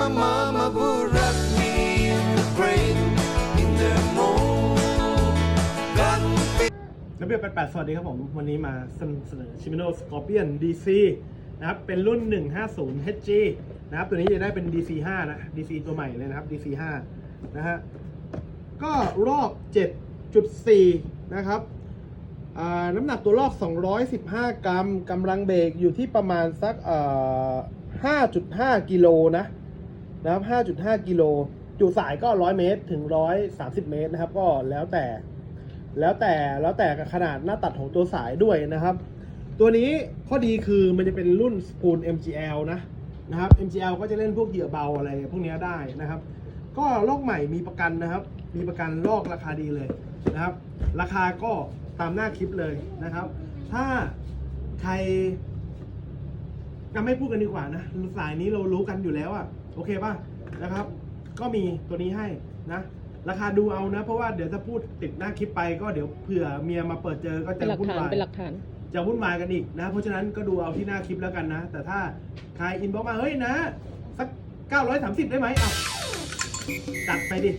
my mama ระเบียบ88 สวัสดีครับผม วันนี้มาเสนอชิมิโนสกอร์เปียนดีซีนะครับ เป็นรุ่น 150 HG นะครับ ตัวนี้จะได้เป็น DC 5 นะ DC ตัวใหม่เลยนะครับ DC 5 นะฮะ ก็รอบ 7.4 นะครับน้ำหนักตัวลอบ215 กรัม กำลังเบรกอยู่ที่ประมาณสักเอ่อ5.5 กิโลนะ นะครับ 5.5 กิโล จุสายก็ 100 เมตรถึง 130 เมตรนะครับ ก็แล้วแต่ แล้วแต่ แล้วแต่ขนาดหน้าตัดของตัวสายด้วยนะครับ ตัวนี้ข้อดีคือมันจะเป็นรุ่นสปูล MGL นะนะครับ MGL ก็จะเล่นพวกเหยื่อเบาอะไรพวกนี้ได้นะครับ ก็ลอกใหม่มีประกันนะครับ มีประกันลอกราคาดีเลยนะครับ ราคาก็ตามหน้าคลิปเลยนะครับ ถ้าใคร จะไม่พูดกันดีกว่านะสายนี้เรารู้กันอยู่แล้วอะโอเคป่ะนะครับ ก็มีตัวนี้ให้นะราคาดูเอานะ เพราะว่าเดี๋ยวถ้าพูดติดหน้าคลิปไปก็เดี๋ยวเผื่อเมียมาเปิดเจอก็เป็จะนหลักวุ่นฐานวาย เป็นหลักฐาน จะวุ่นวายกันอีกนะ เพราะฉะนั้นก็ดูเอาที่หน้าคลิปแล้วกันนะ แต่ถ้าใครอินบอกมา เฮ้ยนะ สัก 930 ได้ไหมเอาจัดไปดิ